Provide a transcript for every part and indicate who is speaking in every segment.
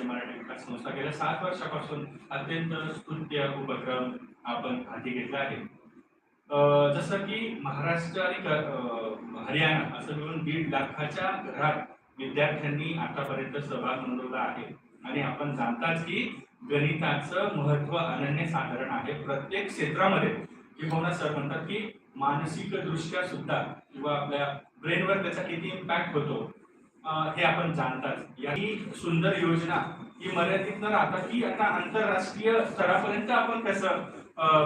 Speaker 1: राज्य मराठी विकास संस्था गेल्या सात वर्षापासून अत्यंत स्तुत्य उपक्रम आपण हाती घेतला आहे. जसं की महाराष्ट्र आणि हरियाणा असं मिळून दीड लाखाच्या घरात विद्यार्थ्यांनी आतापर्यंत सहभाग नोंदवला आहे. आणि आपण जाणताच की गणिताचं महत्त्व अनन्यसाधारण आहे. प्रत्येक क्षेत्रामध्ये किंवा सर म्हणतात की मानसिक दृष्ट्या सुद्धा किंवा आपल्या ब्रेनवर त्याचा किती इम्पॅक्ट होतो हे आपण जाणतात. या ही सुंदर योजना ही मर्यादित न राहता की आता आंतरराष्ट्रीय स्तरापर्यंत आपण कसं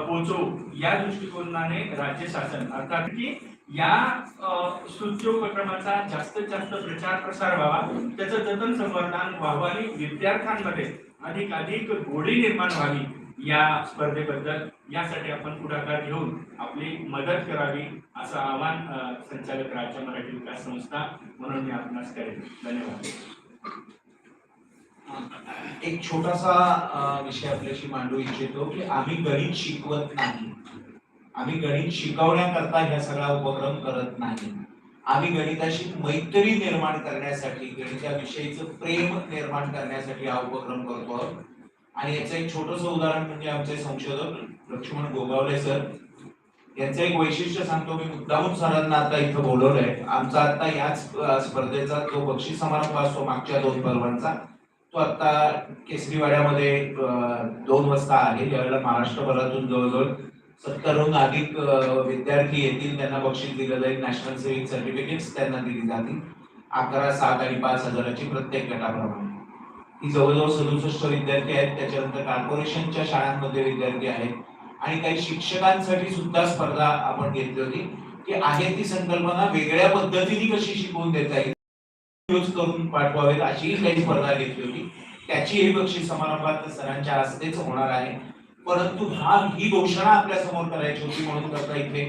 Speaker 1: पोहोचवू या दृष्टिकोनाने राज्य शासन. अर्थात की या अं, उपक्रमाचा जास्तीत जास्त प्रचार प्रसार व्हावा त्याचं जतन संवर्धन व्हावं आणि विद्यार्थ्यांमध्ये अधिक अधिक गोडी निर्माण व्हावी या स्पर्धेबद्दल यासाठी आपण पुढाकार घेऊन आपली मदत करावी असं आवाहन संचालक राज्य मराठी विकास संस्था म्हणून मी आपणास करेन. धन्यवाद.
Speaker 2: एक छोटासा विषय आपल्याशी मांडू इच्छितो की आम्ही गणित शिकवत नाही. आम्ही गणित शिकवण्याकरता ह्या सगळा उपक्रम करत नाही. आम्ही गणिताशी मैत्री निर्माण करण्यासाठी गणिताविषयीचं प्रेम निर्माण करण्यासाठी हा उपक्रम करतो आहोत. आणि याचं एक छोटस उदाहरण म्हणजे आमचे संशोधक लक्ष्मण गोगावले सर यांचं एक वैशिष्ट्य सांगतो मी. मुद्दामून सरांना आता इथं बोलवलंय. आमचा आता याच स्पर्धेचा जो बक्षीस समारंभ असतो मागच्या दोन पर्वांचा तो आता केसरीवाड्यामध्ये दोन वाजता आहे. ज्यावेळेला महाराष्ट्रभरातून जवळजवळ सत्तरहून अधिक विद्यार्थी येतील त्यांना बक्षीस दिलं जाईल. नॅशनल सेव्हिंग सर्टिफिकेट्स त्यांना दिली जातील. अकरा सात आणि पाच हजाराची प्रत्येक गटाप्रमाणे. ही जवळजवळ सदुसष्ट विद्यार्थी आहेत. त्याच्यानंतर कॉर्पोरेशनच्या शाळांमध्ये विद्यार्थी आहेत. आणि काही शिक्षकांसाठी सुद्धा स्पर्धा आपण घेतली होती की आहे ती संकल्पना वेगळ्या पद्धतीने कशी शिकवून देता येईल यूज करून पाठवावेत अशीही काही स्पर्धा घेतली होती. त्याचीही बक्षीस समारंभात सरांच्या हस्तेच होणार आहे. परंतु हा ही घोषणा आपल्यासमोर करायची होती म्हणून करता इथे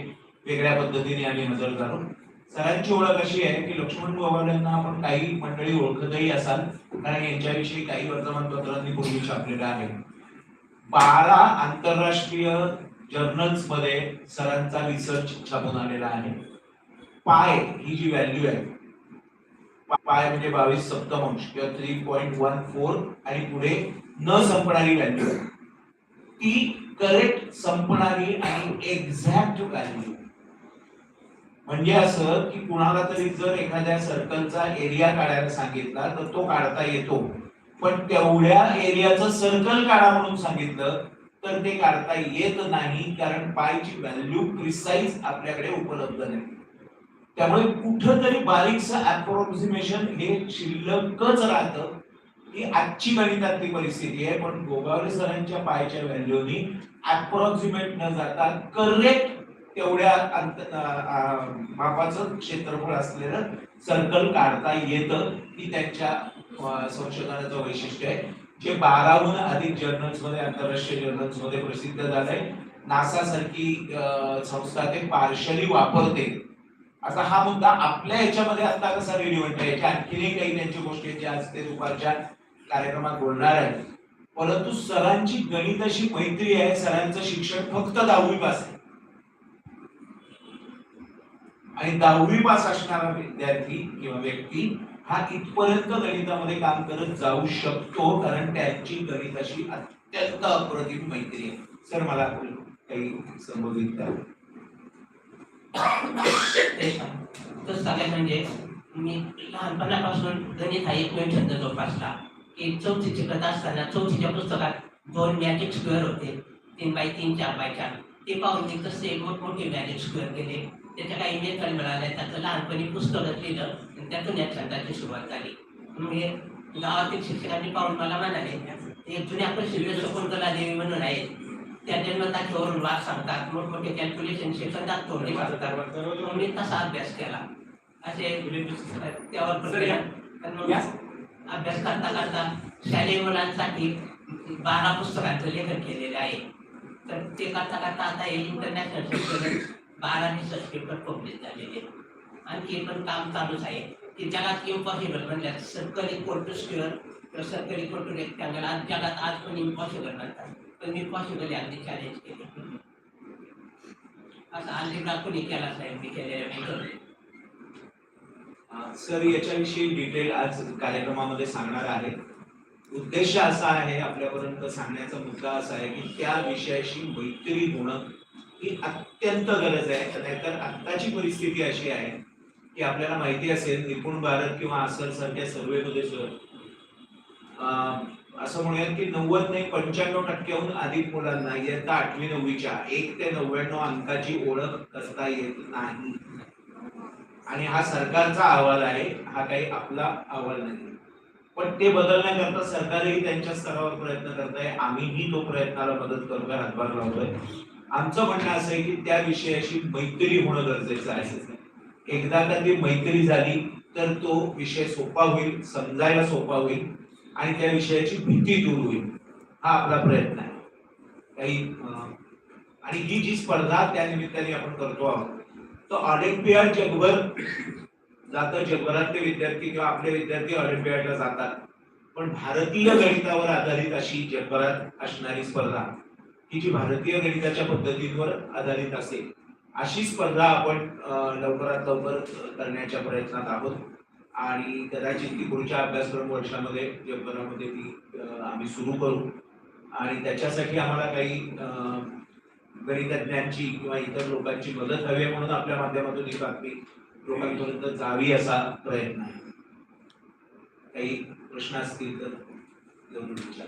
Speaker 2: वेगळ्या पद्धतीने आम्ही नजर घालून सरांची ओळख अशी आहे की लक्ष्मण गोवाड्यांना आपण काही मंडळी ओळखतही असाल कारण यांच्याविषयी काही वर्तमानपत्रांनी पूर्वी छापलेलं आहे बारा आंतरराष्ट्रीय जर्नल्समध्ये सरांचा रिसर्च छापून आलेला आहे. पाय ही जी व्हॅल्यू आहे पाय म्हणजे बावीस सप्तमांश किंवा थ्री पॉईंट वन फोर आणि पुढे न संपणारी व्हॅल्यू आहे. ती करेक्ट संपणारी आणि एक्झॅक्ट व्हॅल्यू म्हणजे असं की कुणाला तरी जर एखाद्या सर्कलचा एरिया काढायला सांगितला तर तो काढता येतो. पण तेवढ्या एरियाचं सर्कल काढा म्हणून सांगितलं तर ते काढता येत नाही कारण पायची व्हॅल्यू प्रिसाईज आपल्याकडे उपलब्ध नाही. त्यामुळे कुठंतरी बारीकस अप्रॉक्सिमेशन हे शिल्लकच राहतं. ही आजची गणितातली परिस्थिती आहे पण गोगावले सरांच्या पायच्या व्हॅल्यूनी अप्रॉक्सिमेट न जाता करेक्ट तेवढ्या अंत- मापाचं क्षेत्रफळ असलेलं सर्कल काढता येतं ही त्यांच्या संशोधनाचं वैशिष्ट्य आहे जे बाराहून अधिक जर्नल्समध्ये आंतरराष्ट्रीय जर्नल्समध्ये प्रसिद्ध झालंय. नासा सारखी संस्था ते पार्शली वापरते. आता हा मुद्दा आपल्या याच्यामध्ये आता कसा रिलिव्हंट आहे याच्या आणखीनही काही त्यांची गोष्टी जे ज्या आज ते दुपारच्या कार्यक्रमात बोलणार आहेत. परंतु सरांची गणिताशी मैत्री आहे सरांचं शिक्षण फक्त दहावी पास आहे. आणि दहावी पास असणारा विद्यार्थी किंवा व्यक्ती हा इथपर्यंत गणितामध्ये काम करत जाऊ शकतो कारण त्यांची गणिताशी अत्यंत अप्रतिम मैत्री आहे. सर मला काही संबोधित
Speaker 3: तर सगळ्यात म्हणजे मी लहानपणापासून गणित हा एकमेव छंद जोपासला. की चौथी शिकत असताना चौथीच्या पुस्तकात दोन मॅजिक स्क्वेअर होते. तीन बाय तीन चार बाय चार. ते पाहून मी कसे मोठमोठे मॅजिक स्क्वेअर केले. त्याच्या काही मेथड मिळाल्या त्याचं लहानपणी पुस्तकच लिहिलं आणि त्यातून या छंदाची सुरुवात झाली. हे गावातील शिक्षकांनी पाहून मला म्हणाले एक जुन्या प्रसिद्ध शकुंतला देवी म्हणून आहे. त्या जन्मताच्यावरून वाद सांगतात. मोठमोठे कॅल्क्युलेशन सेकंदात तोडले सांगतात मी तसा अभ्यास केला. असे त्यावर अभ्यास करता करता शालेय मुलांसाठी बारा पुस्तकांचं लेखन केलेलं आहे. तर ते करता करता आता हे इंटरनॅशनल संशोधन बारा रिसर्च पेपर पब्लिश झालेले. आणि आणखी पण काम चालूच आहे. की जगात इम्पॉसिबल म्हणल्यात सर्कल इक्वल टू स्क्युअर किंवा सर्कल इक्वल टू रेक्टँगल आज जगात आज पण इम्पॉसिबल म्हणतात. पण इम्पॉसिबल अगदी चॅलेंज केले. असं अल्जेब्रा कोणी केला साहेब मी केलेल्या
Speaker 2: सर याच्याविषयी डिटेल आज कार्यक्रमामध्ये सांगणार आहे. उद्देश असा आहे आपल्यापर्यंत सांगण्याचा मुद्दा असा आहे की त्या विषयाशी मैत्री होणं ही अत्यंत गरज आहे. नाहीतर आत्ताची परिस्थिती अशी आहे की आपल्याला माहिती असेल निपुण भारत किंवा आसर सारख्या सर्वेमध्ये सर असं म्हणूयात की नव्वद नाही पंच्याण्णव टक्क्याहून अधिक मुलांना इयत्ता आठवी नववीच्या एक ते नव्याण्णव अंकाची ओळख करता येत नाही. आणि हा सरकारचा अहवाल आहे हा काही आपला अहवाल नाही. पण ते बदलण्याकरता सरकारही त्यांच्या स्तरावर प्रयत्न करत आहे. आम्हीही तो प्रयत्नाला मदत करतोय हातभार लावतोय. आमचं म्हणणं असं आहे की त्या विषयाशी मैत्री होणं गरजेचं आहे. एकदा का ती मैत्री झाली तर तो विषय सोपा होईल समजायला सोपा होईल आणि त्या विषयाची भीती दूर होईल. हा आपला प्रयत्न आहे. काही आणि ही जी स्पर्धा त्या निमित्ताने आपण करतो आहोत तर ऑलिम्पियाड जगभर जातं. जगभरातले विद्यार्थी किंवा आपले विद्यार्थी ऑलिम्पियाडला जातात. पण भारतीय गणितावर आधारित अशी जगभरात असणारी स्पर्धा ही जी भारतीय गणिताच्या पद्धतींवर आधारित असेल अशी स्पर्धा आपण लवकरात लवकर करण्याच्या प्रयत्नात आहोत. आणि कदाचित ती पुढच्या अभ्यासक्रम वर्षामध्ये जगभरामध्ये ती आम्ही सुरू करू. आणि त्याच्यासाठी आम्हाला काही अं, गणितज्ञांची किंवा इतर लोकांची मदत हवी आहे म्हणून आपल्या माध्यमातून ही बातमी लोकांपर्यंत जावी असा प्रयत्न आहे. काही प्रश्न असतील तर जरूर विचार.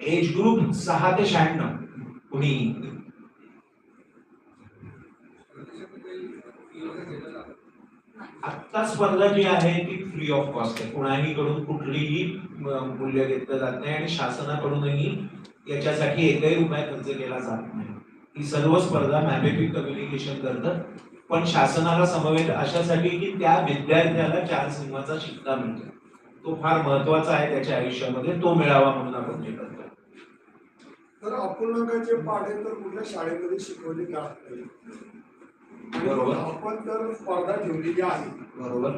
Speaker 2: एज ग्रुप सहा ते शहाण्णव. कुणी? आत्ता स्पर्धा जी आहे ती फ्री ऑफ कॉस्ट आहे. कोणाही कडून कुठलीही मूल्य घेतलं जात नाही आणि शासनाकडूनही याच्यासाठी एकही रुपया खर्च केला जात नाही. ही सर्व स्पर्धा मॅमेपिक कम्युनिकेशन करतं पण शासनाला समवेत अशासाठी की त्या विद्यार्थ्याला चार सिंहाचा शिक्का मिळतो. तो फार महत्त्वाचा आहे त्याच्या आयुष्यामध्ये तो मिळावा म्हणून आपण हे करतो.
Speaker 4: तर अपूर्णांकाचे पाढे तर कुठल्या शाळेमध्ये शिकवले जात नाही.
Speaker 2: बरोबर.
Speaker 4: आपण तर स्पर्धा ठेवलेली आहे.
Speaker 2: बरोबर.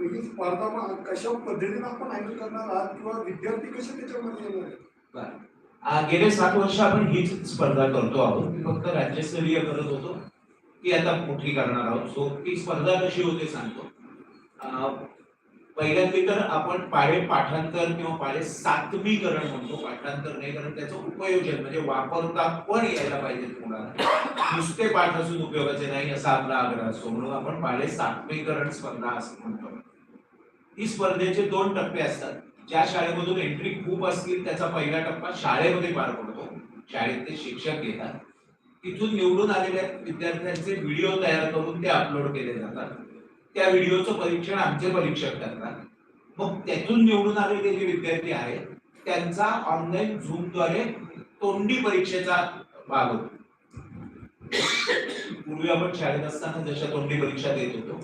Speaker 4: ही स्पर्धा मग कशा पद्धतीने आपण हँडल करणार आहात किंवा विद्यार्थी कसे त्याच्यामध्ये येणार आहेत?
Speaker 2: गेले सात वर्ष आपण हीच स्पर्धा करतो आहोत. फक्त राज्यस्तरीय करत होतो. ती आता मोठी करणार आहोत. सो ती स्पर्धा कशी होते सांगतो. पहिल्यांदा तर आपण पाढे पाठांतर किंवा पाढे सातवीकरण म्हणतो पाठांतर नाही कारण त्याचं उपयोजन म्हणजे वापरता पण यायला पाहिजे मुलांना नुसते पाठ असून उपयोगाचे नाही असा आपला आग्रह असतो. म्हणून आपण पाढे सातवीकरण स्पर्धा असं म्हणतो. ही स्पर्धेचे दोन टप्पे असतात. ज्या शाळेमधून एंट्री खूप असतील त्याचा पहिला टप्पा शाळेमध्ये पार पडतो. शाळेतले शिक्षक घेतात तिथून निवडून आलेल्या विद्यार्थ्यांचे व्हिडिओ तयार करून ते अपलोड केले जातात. त्या व्हिडिओचं परीक्षण आमचे परीक्षक करतात. मग त्यातून निवडून आलेले जे विद्यार्थी आहेत त्यांचा ऑनलाईन झूमद्वारे तोंडी परीक्षेचा भाग होतो. पूर्वी आपण शाळेत असताना जशा तोंडी परीक्षा देत होतो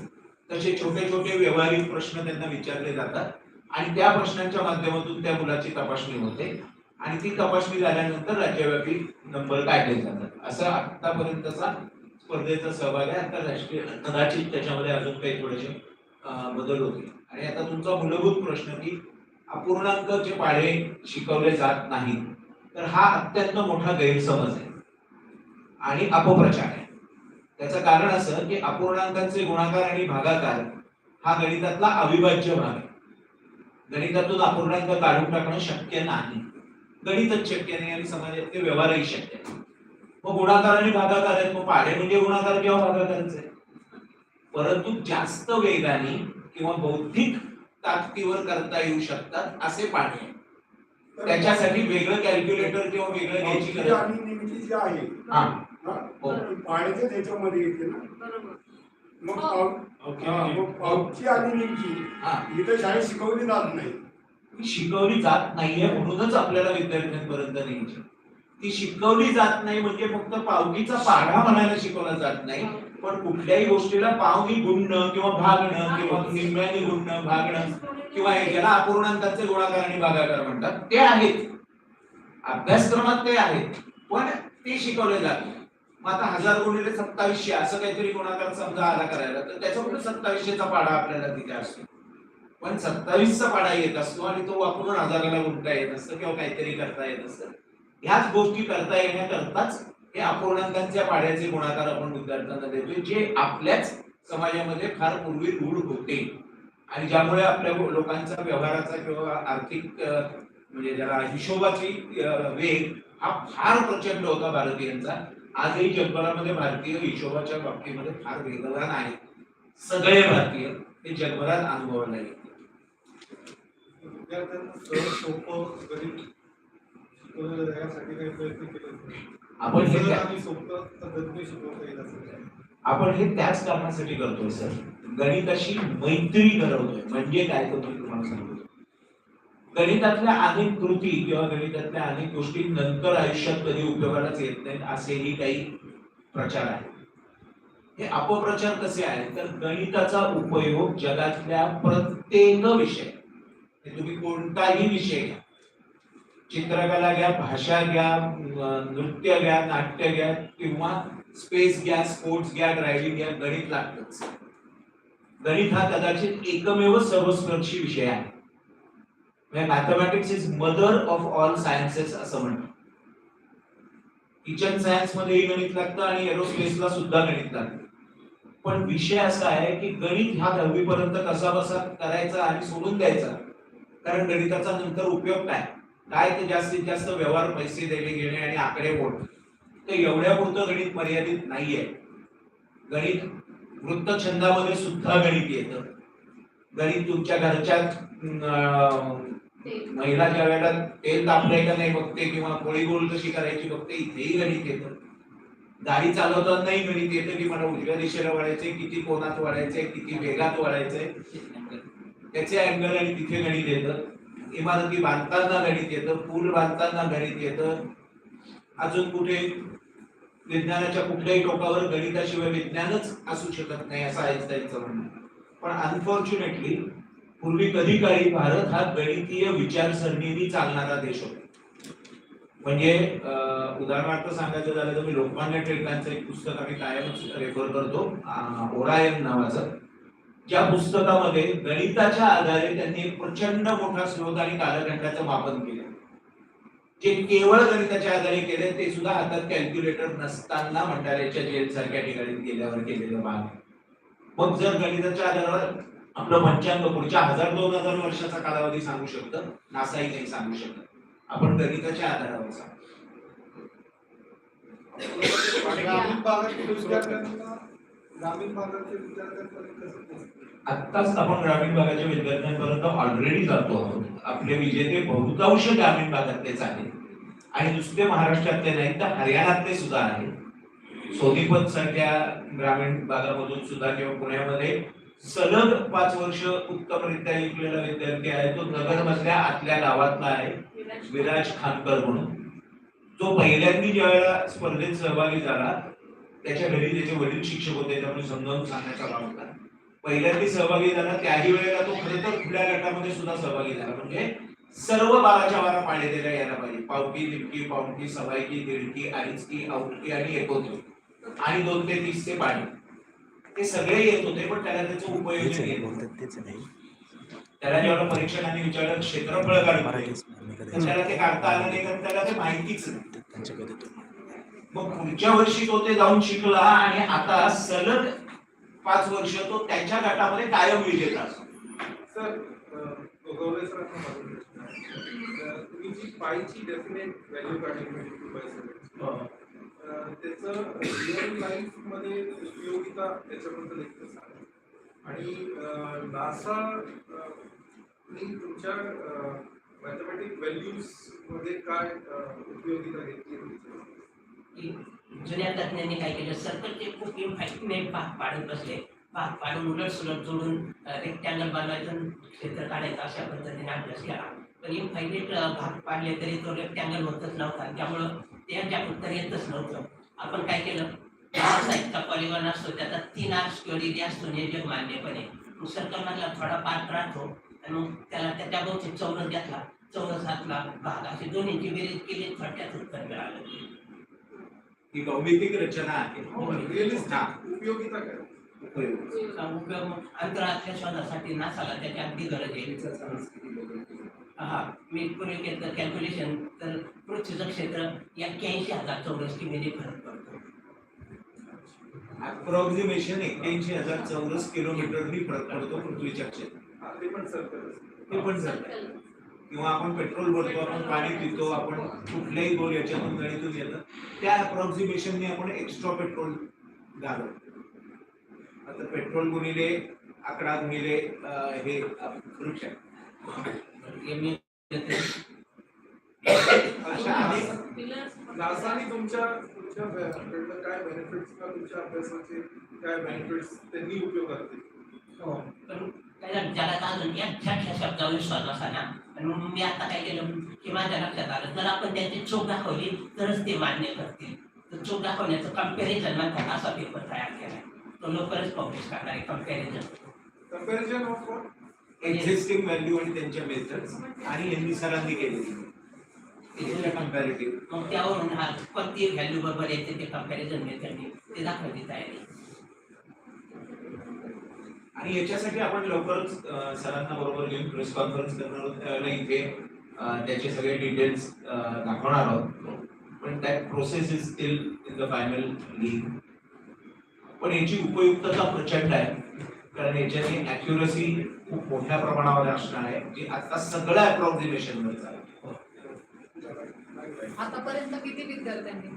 Speaker 2: तसे छोटे छोटे व्यवहारिक प्रश्न त्यांना विचारले जातात आणि त्या प्रश्नांच्या माध्यमातून त्या मुलाची तपासणी होते. आणि ती तपासणी झाल्यानंतर राज्यव्यापी नंबर काढले जातात. असा आतापर्यंतचा स्पर्धेचा सहभाग आहे. आता राष्ट्रीय कदाचित त्याच्यामध्ये अजून काही थोडेसे बदल होतील. आणि आता तुमचा मूलभूत प्रश्न की अपूर्णांक जे पाढे शिकवले जात नाहीत तर हा अत्यंत मोठा गैरसमज आहे. आणि अपप्रचार आहे. त्याचं कारण असं की अपूर्णांकांचे गुणाकार आणि भागाकार हा गणितातला अविभाज्य भाग आहे. गणितातून अपूर्णांक काढून टाकणं शक्य नाही. गणितच शक्य नाही आणि समाजातले व्यवहारही शक्य नाही. मग गुणाकार आणि भागाकार आहेत मग पाढे म्हणजे गुणाकार किंवा भागाकारच आहे परंतु जास्त वेगाने किंवा बौद्धिक ताकदीवर करता येऊ शकतात असे पाढे त्याच्यासाठी वेगळं कॅल्क्युलेटर किंवा वेगळं घ्यायची गरज.
Speaker 4: आणि निमिती जी आहे.
Speaker 2: हा.
Speaker 4: पाण्याच्या त्याच्यामध्ये येते ना. मग हा, पावची आणि निमची
Speaker 2: हा.
Speaker 4: इथं शाळेत शिकवली जात नाही.
Speaker 2: शिकवली जात नाहीये म्हणूनच आपल्याला विद्यार्थ्यांपर्यंत न्यायची. ती शिकवली जात नाही म्हणजे फक्त पावकीचा पाढा म्हणायला शिकवला जात नाही पण कुठल्याही गोष्टीला पावगी गुणणं किंवा भागणं किंवा निम्म्याने गुणणं भागणं किंवा हे ज्याला अपूर्णांकाचे गुणाकार आणि भागाकार म्हणतात ते आहेत. अभ्यासक्रमात ते आहेत पण ते शिकवले जात नाही. मग आता हजार गुणिले सत्तावीसशे असं काहीतरी गुणाकार समजा आला करायला तर त्याच्यामुळे सत्तावीसशेचा पाढा आपल्याला तिथे असतो. पण सत्तावीसचा पाढा येत असतो आणि तो वापरून आजाराला गुंता येत असतं किंवा काहीतरी करता येत असतं. ह्याच गोष्टी करता येण्याकरताच हे अपूर्णांकांच्या पाड्याचे गुणाकार आपण विद्यार्थ्यांना देतोय जे आपल्याच समाजामध्ये फार पूर्वी रूढ होते. आणि ज्यामुळे आपल्या लोकांचा व्यवहाराचा किंवा आर्थिक म्हणजे ज्याला हिशोबाची वेग हा फार प्रचंड होता भारतीयांचा. आजही जगभरामध्ये भारतीय हिशोबाच्या बाबतीमध्ये फार वेगवान आहे. सगळे भारतीय हे जगभरात अनुभवायला येतात
Speaker 4: असं काय?
Speaker 2: आपण हे त्याच कारणासाठी करतोय सर. गणिताशी मैत्री घडवतोय. म्हणजे काय मी तुम्हाला सांगतो. गणितातल्या अनेक कृती किंवा गणितातल्या अनेक गोष्टी नंतर आयुष्यात कधी उपयोगालाच येत नाहीत असेही काही प्रचार आहेत. हे अपप्रचार कसे आहेत? तर गणिताचा उपयोग जगातल्या प्रत्येक विषय तुम्ही कोणताही विषय घ्या. चित्रकला घ्या भाषा घ्या नृत्य घ्या नाट्य घ्या किंवा स्पेस घ्या स्पोर्ट्स घ्या ड्रायव्हिंग घ्या गणित लागतच गणित हा कदाचित एकमेव सर्वस्पर्शी विषय आहे. Mathematics is mother of all sciences असं म्हणतात. किचन सायन्स मध्येही गणित लागतं आणि एरोस्पेसला सुद्धा गणित लागतं. पण विषय असा आहे की गणित हा दहावी पर्यंत कसा बसा करायचा आणि सोडून द्यायचा? कारण गणिताचा नंतर उपयोग काय? काय ते जास्तीत जास्त व्यवहार पैसे देणे घेणे आणि आकडे बोल तर एवढ्या पुरतं गणित मर्यादित नाहीये. गणित वृत्तछंदामध्ये सुद्धा गणित येतं. गणित तुमच्या घरच्या महिला ज्या वेळेला तेल तापलंय का नाही बघते किंवा पोळी गोल कशी करायची बघते इथेही गणित येतं. गाडी चालवतानाही गणित येतं की मला उजव्या दिशेला वळायचंय किती कोणात वळायचंय किती वेगात वळायचंय. त्याचे अँगल आणि तिथे गणित येतं. इमारती बांधताना गणित येतं पूल बांधताना गणित येतं. अजून कुठे? विज्ञानाच्या कुठल्याही टोकावर गणिताशिवाय विज्ञानच असू शकत नाही असं आईन्स्टाईनचं म्हणणं पण अनफॉर्च्युनेटली पूर्वी कधी काळी भारत हा गणितीय विचारसरणीने चालणारा देश होता. म्हणजे उदाहरणार्थ सांगायचं झालं तर मी लोकमान्य टिळकांचं एक पुस्तक आम्ही कायमच रेफर करतो ओरायन नावाचं. ज्या पुस्तकामध्ये गणिताच्या आधारे त्यांनी प्रचंड मोठा स्रोत आणि कालखंडाचं मापन केलं. जे केवळ गणिताच्या आधारे केले ते सुद्धा हातात कॅल्क्युलेटर नसताना मंडाऱ्याच्या जेल सारख्या ठिकाणी गेल्यावर केलेलं भाग मग जर गणिताच्या आधारावर आपलं पंचांग पुढच्या हजार दोन हजार वर्षाचा कालावधी सांगू शकतं? नासाही नाही सांगू शकत. आपण गणिताच्या आधारावर सांगू.
Speaker 4: ग्रामीण भागातील विद्यार्थ्यांपर्यंत कसं?
Speaker 2: आत्ताच आपण ग्रामीण भागाच्या विद्यार्थ्यांपर्यंत ऑलरेडी जातो आहोत. आपले विजेते बहुतांश ग्रामीण भागातलेच आहेत. आणि नुसते महाराष्ट्रातले नाही तर हरियाणातले सुद्धा आहेत सोनीपत सारख्या ग्रामीण भागामधून सुद्धा किंवा पुण्यामध्ये सलग पाच वर्ष उत्तमरित्या शिकलेला विद्यार्थी आहे. तो नगर मधल्या आतल्या गावातला आहे. विराज खानकर म्हणून. जो पहिल्यांदा ज्या वेळेला स्पर्धेत सहभागी झाला त्याच्या घरी त्याचे वडील शिक्षक होते त्यामुळे समजावून सांगण्याचा भाग होता. पहिल्यांदा सहभागी झाला त्याही वेळेला तो खरं तर खुल्या गटामध्ये सुद्धा सहभागी झाला. म्हणजे सर्व बाराच्या बारा पाणी द्यायला यायला पाहिजे. पावकी निमकी पावकी सवायकी दीडकी अडीचकी औटकी आणि एकोणकी आणि दोन ते तीस ते पाणी. ते सगळे येत होते पण त्याला त्याचा उपयोग त्याला जेव्हा परीक्षकांनी विचारलं क्षेत्रफळ काढून त्याला ते काढता आलं नाही कारण त्याला ते माहितीच नाही. मग पुढच्या वर्षी तो ते जाऊन शिकला आणि आता सलग पाच वर्ष तो त्याच्या गटामध्ये कायम विजेता असतो.
Speaker 4: सर गौरव सर तुम्ही जी पायची डेफिनेट व्हॅल्यू काढली म्हणजे टू बाय सेवन त्याचं रिअल लाईफमध्ये उपयोगिता त्याच्याबद्दल एक सांगा. आणि नासा तुमच्या मॅथमॅटिक व्हॅल्यूजमध्ये काय उपयोगिता घेतली
Speaker 3: जुन्या तज्ञांनी काय केलं? सर्कलचे खूप इम्फॅक्टने भाग पाडत बसले. भाग पाडून उलट सुलट जोडून रेक्टँगल बनवायचं क्षेत्र काढायचं अशा पद्धतीने अभ्यास केला. पण इनफायनेट भाग पाडले तरी तो रेक्टँगल होतच नव्हता. त्यामुळं त्याच्या उत्तर येतच नव्हतं. आपण काय केलं? साईजचा पॉलिगॉन असतो त्याचा तीन आर स्क्वेअर एरिया असतो नियोजक मान्यपणे. मग सर्कल मधला थोडा पार्ट राहतो आणि मग त्याला त्याच्या भोवती चौरस घेतला. चौरसातला भाग. अशी दोन्हीची बेरीज केली थोडक्यात उत्तर मिळालं.
Speaker 2: ही भौमितिक रचना आहे.
Speaker 4: हो, उपयोगिता काय
Speaker 3: अंतराळातल्या शोधासाठी नासाला त्याची अगदी गरज आहे. हा मी पूर्वी केलं कॅल्क्युलेशन तर पृथ्वीचं क्षेत्र एक्क्याऐंशी हजार चौरस किलोमीटर फरक पडतो.
Speaker 2: अप्रॉक्सिमेशन एक्क्याऐंशी हजार चौरस किलोमीटरनी फरक पडतो पृथ्वीच्या क्षेत्रात.
Speaker 4: हा, ते पण सर्कल
Speaker 2: ते पण सर किंवा आपण पेट्रोल भरतो आपण पाणी पितो आपण कुठल्याही गोल याच्यातून गणितून येतं त्या अप्रॉक्सिमेशनने आपण एक्स्ट्रा पेट्रोल घालवतो. आता पेट्रोल गुणिले आकडा गुणिले हे करू
Speaker 3: हे
Speaker 4: नासाने तुमच्या तुमच्या काय बेनिफिट्स किंवा तुमच्या अभ्यासाचे काय बेनिफिट्स त्यांनी उपयोग करते
Speaker 3: हो. पण त्याला छान शब्दावर विश्वास असा ना आणि म्हणून मी आता काय केलं की माझ्या लक्षात आलं जर आपण त्यांची चूक दाखवली तरच ते मान्य करतील. तर चूक दाखवण्याचं कंपॅरिझन म्हणतात असा पेपर तयार केलाय तो लवकरच पब्लिश करणार आहे comparison
Speaker 4: comparison of
Speaker 2: existing value आणि त्यांच्या मेथड्स आणि यांनी सरांनी केलेली. कम्पॅरेटिव्ह
Speaker 3: मग त्यावरून हा कोणती व्हॅल्यू बरोबर येते ते कंपॅरिझन मेथडने ते दाखवायची तयारी.
Speaker 2: आणि याच्यासाठी आपण लवकरच सरांना बरोबर घेऊन प्रेस कॉन्फरन्स करणार इथे त्याचे सगळे डिटेल्स दाखवणार आहोत. पण that process is still in the final league पण याची उपयुक्तता प्रचंड आहे. कारण याच्याने अॅक्युरसी खूप मोठ्या प्रमाणावर असणार आहे जी आता सगळ्या अप्रॉक्सिमेशन वर चालते
Speaker 5: आतापर्यंत किती विद्यार्थ्यांनी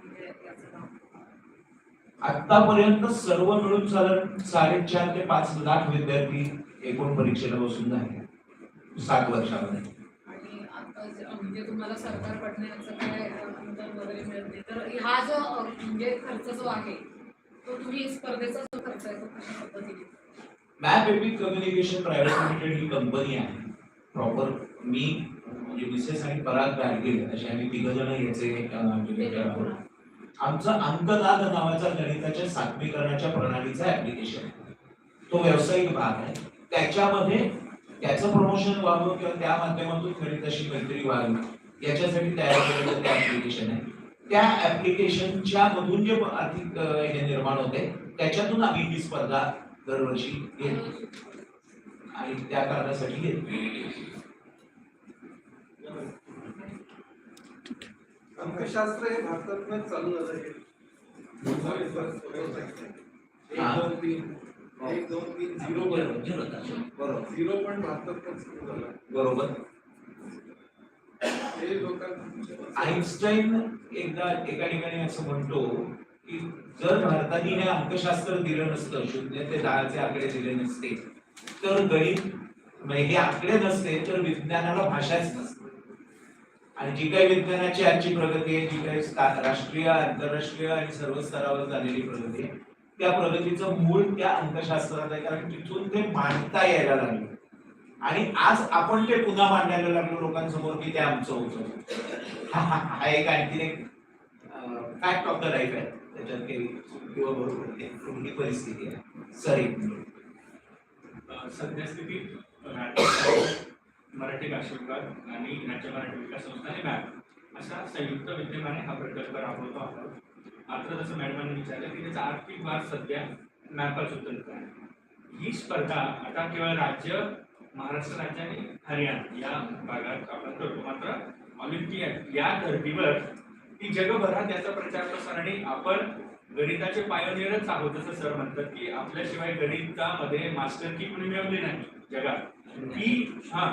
Speaker 2: आतापर्यंत सर्व मिळून साधारण साडेचार ते पाच लाख विद्यार्थी एकूण परीक्षेला बसून झाले. सात वर्षामध्ये.
Speaker 5: म्हणजे तुम्हाला सरकार पडण्याचं काय अ, अनुदान वगैरे मिळत नाही तर हा जो अ, म्हणजे खर्च जो आहे तो तुम्ही स्पर्धेचा जो खर्च आहे तो कशा पद्धतीने?
Speaker 2: Map epic communication private limited ही कंपनी आहे. प्रॉपर मी म्हणजे मिसेस आणि पराग गाडगीळ असे आम्ही तिघ जण याचे. आमचा अंकनाद नावाचा गणिताच्या सात्मीकरणाच्या प्रणालीचा ऍप्लिकेशन आहे. तो व्यावसायिक भाग आहे. त्याच्यामध्ये त्याचं प्रमोशन व्हावं किंवा त्या माध्यमातून गणिताशी मैत्री व्हावी याच्यासाठी तयार केलेलं ते ऍप्लिकेशन आहे. त्या ऍप्लिकेशनच्या मधून जे आर्थिक हे निर्माण होते त्याच्यातून आम्ही ही स्पर्धा दरवर्षी घेतो. आणि त्या कारणासाठी घेतो.
Speaker 4: अंकशास्त्र हे भारतातूनच चालू झालं आहे. एक. दोन तीन. झिरो
Speaker 2: बरोबर.
Speaker 4: झिरो पण भारतातूनच सुरू झाला.
Speaker 2: बरोबर.
Speaker 4: हे लोकांना
Speaker 2: आईन्स्टाईन एकदा एका ठिकाणी असं म्हणतो की जर भारताने हे अंकशास्त्र दिलं नसतं शून्य ते दहाचे आकडे दिले नसते तर गणित म्हणजे हे आकडे नसते तर विज्ञानाला भाषाच नसते. आणि जी काही विज्ञानाची आजची प्रगती आहे जी काही राष्ट्रीय आंतरराष्ट्रीय आणि सर्व स्तरावर झालेली प्रगती आहे त्या प्रगतीचं मूळ त्या अंकशास्त्रात आहे कारण तिथून ते मांडता यायला लागले. आणि आज आपण ते पुन्हा मांडायला लागलो लोकांसमोर की ते आमचं होतं. हा एक आणखीन एक फॅक्ट ऑफ द लाईफ आहे. त्याच्यात काही किंवा बरोबर कुठली परिस्थिती आहे? सॉरी. एक
Speaker 1: मराठी भाषेकर आणि राज्य मराठी विकास संस्था आणि मॅप अशा संयुक्त विद्यमाने हा प्रकल्प राबवतो आहोत मात्र जसं मॅडमांनी विचारलं की त्याचा आर्थिक भार सध्या मॅपच उचलत आहे ही स्पर्धा आता केवळ राज्य महाराष्ट्र राज्य आणि हरियाणा या भागात आपण करतो. मात्र ऑलिम्पियाड या धर्तीवर ती जगभरात याचा प्रचार प्रसार आणि आपण गणिताचे पायोनियरच आहोत जसं सर म्हणतात की आपल्याशिवाय गणितामध्ये मास्टर की कुणी मिळवली नाही जगात. ती हा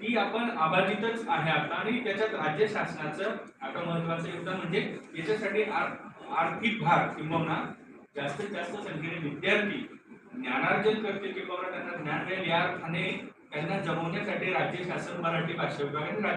Speaker 1: ती आपण अबाधितच आहे आता आणि त्याच्यात राज्य शासनाचं आता महत्वाचं योगदान म्हणजे याच्यासाठी आर्थिक भार किंबहुना जास्तीत जास्त संख्येने विद्यार्थी ज्ञानार्जन करतील किंवा त्यांना ज्ञान मिळेल या अर्थाने त्यांना जमवण्यासाठी राज्य शासन मराठी भाषा विभाग आणि राज्य